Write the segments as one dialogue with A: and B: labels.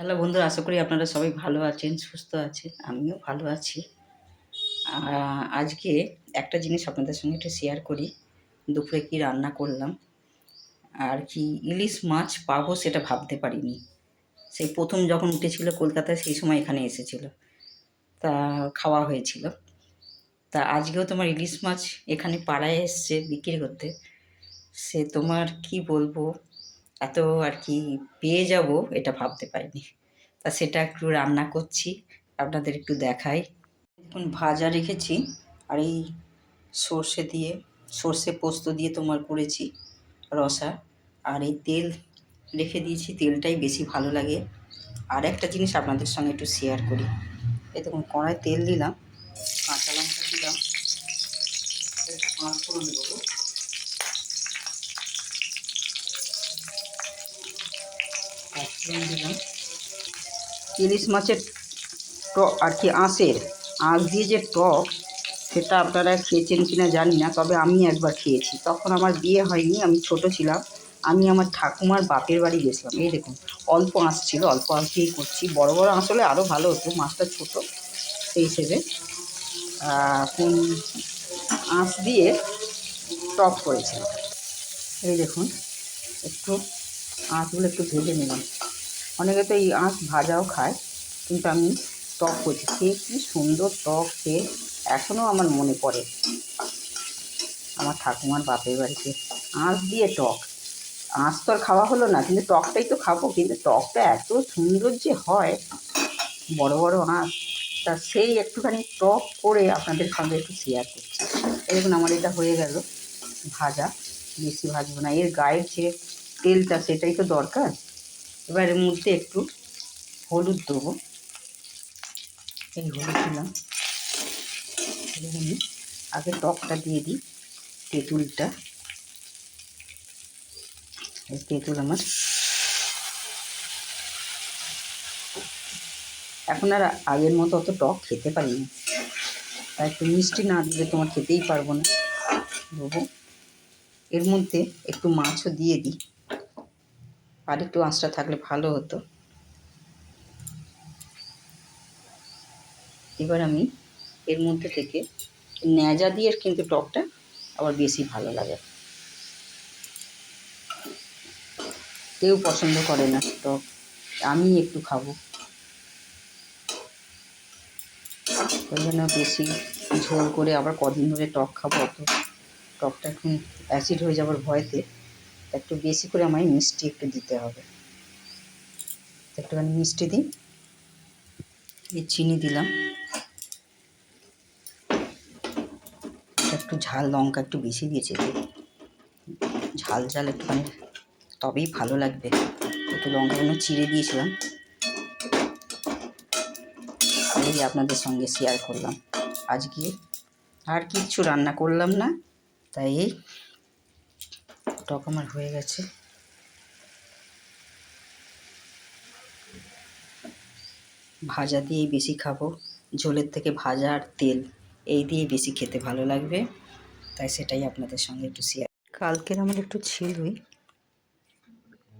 A: Hello বন্ধুরা, আশা করি আপনারা সবাই ভালো আছেন, সুস্থ আছেন, আমিও ভালো আছি। আজকে একটা জিনিস আপনাদের সঙ্গে একটু শেয়ার করি। দুপুরে কি রান্না করলাম, আর কি ইলিশ মাছ পাবো সেটা ভাবতে পারিনি। সেই প্রথম যখন উঠেছিল কলকাতায় সেই সময় এখানে এসেছিল। তা খাওয়া হয়েছিল। তা আজকেও তোমার ইলিশ মাছ এখানে পাড়ায় এসছে বিক্রি করতে। সে তোমার কি বলব? এত আর কি পেয়ে যাব এটা ভাবতে পারিনি। তা সেটা একটু রান্না করছি, আপনাদের একটু দেখাই। এখন ভাজা রেখেছি আর এই সর্ষে দিয়ে, সর্ষে পোস্ত দিয়ে তোমার করেছি রসা। আর এই তেল রেখে দিয়েছি, তেলটাই বেশি ভালো লাগে। আর একটা জিনিস আপনাদের সঙ্গে একটু শেয়ার করি। এই দেখুন কড়াই তেল দিলাম, কাঁচা লঙ্কা দিলাম পাঁচ ফোড়ন দেবো। ইলিশ মাছের টক আর কি আঁশের। আঁশ দিয়ে যে টক, সেটা আপনারা খেয়েছেন কি না জানি না, তবে আমি একবার খেয়েছি। তখন আমার বিয়ে হয়নি, আমি ছোট ছিলাম। আমি আমার ঠাকুমার বাপের বাড়ি গেছিলাম। এই দেখুন, অল্প আঁশ ছিল, অল্প আঁশ দিয়েই করছি। বড় বড় আঁশ হলে আরও ভালো হতো, মাছটা ছোট, সেই হিসেবে। কোন আঁশ দিয়ে টক করেছিলাম। এই দেখুন, একটু আঁশগুলো একটু ভেজে নিলাম। অনেকে তো এই আঁশ ভাজাও খায়, কিন্তু আমি টক করছি। সে কী সুন্দর টক খেয়ে এখনও আমার মনে পড়ে। আমার ঠাকুমার বাপের বাড়িতে আঁশ দিয়ে টক। আঁশ তো আর খাওয়া হলো না, কিন্তু টকটাই তো খাব, কিন্তু টকটা এত সুন্দর যে হয়, বড় বড় আঁশ তা সেই একটুখানি টক করে আপনাদের সঙ্গে একটু শেয়ার করছি। এরকম আমার এটা হয়ে গেল ভাজা। বেশি ভাজবো না। এর গায়ের যে তেলটা সেটাই তো দরকার। এবার এর মধ্যে একটু হলুদ দেবো। এই হলুদ দিলাম। আমি আগে টকটা দিয়ে দিই তেঁতুলটা। এই তেঁতুল আমার। এখন আর আগের মতো অত টক খেতে পারি না। তাই একটু মিষ্টি না দিলে তোমার খেতেই পারব না। দেবো। এর মধ্যে একটু মাছও দিয়ে দিই। আর একটু আঁচটা থাকলে ভালো হতো। এবার আমি এর মধ্যে থেকে ন্যাজা দিয়ে কিন্তু টকটা আবার বেশি ভালো লাগে। কেউ পছন্দ করে না টক আমি একটু খাব। ওই জন্য বেশি ঝোল করে আবার কদিন ধরে টক খাব অত। টকটা এখন অ্যাসিড হয়ে যাবার ভয়তে একটু বেশি করে আমায় মিষ্টি একটু দিতে হবে। একটুখানি মিষ্টি দিই। এই চিনি দিলাম। একটু ঝাল, লঙ্কা একটু বেশি দিয়েছে। ঝাল ঝাল একটুখানি, তবেই ভালো লাগবে। একটু লঙ্কাগুলো চিড়ে দিয়েছিলাম। এই আপনাদের সঙ্গে শেয়ার করলাম। আজকে আর কিচ্ছু রান্না করলাম না। তাই টক আমার হয়ে গেছে। ভাজা দিয়েই বেশি খাব। ঝোলের থেকে ভাজা আর তেল, এই দিয়ে বেশি খেতে ভালো লাগবে। তাই সেটাই আপনাদের সঙ্গে একটু শেয়ার কালকের আমার একটু ছিলই।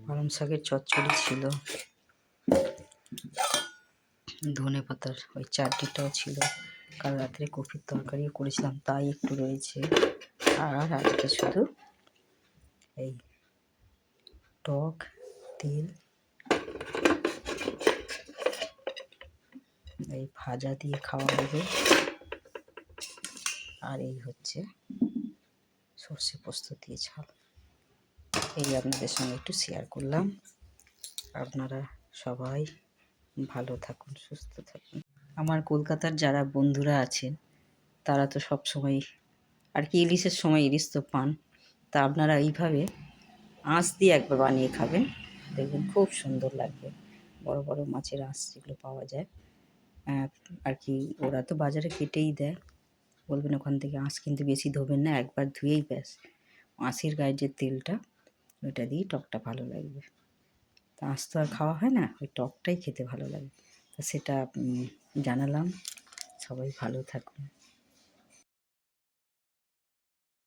A: পালং শাকের চচ্চড়ি ছিল। ধনে পাতার ওই চাটনিটাও ছিল। কাল রাত্রে কফির তরকারিও করেছিলাম, তাই একটু রয়েছে। আর আজকে শুধু এই টক তেল, এই ভাজা দিয়ে খাওয়া হবে। আর এই হচ্ছে সর্ষে পোস্ত দিয়ে ঝাল। এই আপনাদের সঙ্গে একটু শেয়ার করলাম। আপনারা সবাই ভালো থাকুন, সুস্থ থাকুন। আমার কলকাতার যারা বন্ধুরা আছেন, তারা তো সব সময় আর কি ইলিশের সময় ইলিশ তো পান। তা আপনারা এইভাবে আঁশ দিয়ে একবার বানিয়ে খাবেন। দেখবেন খুব সুন্দর লাগবে। বড় বড় মাছের আঁশ যেগুলো পাওয়া যায়। আর কি, ওরা তো বাজারে কেটেই দেয়। বলবেন ওখান থেকে আঁশ কিন্তু বেশি ধোবেন না, একবার ধুয়েই ব্যাস। আঁশের গায়ের যে তেলটা, ওইটা দিয়েই টকটা ভালো লাগবে। তা আঁশ তো আর খাওয়া হয় না, ওই টকটাই খেতে ভালো লাগে। তা সেটা জানালাম। সবাই ভালো থাকুন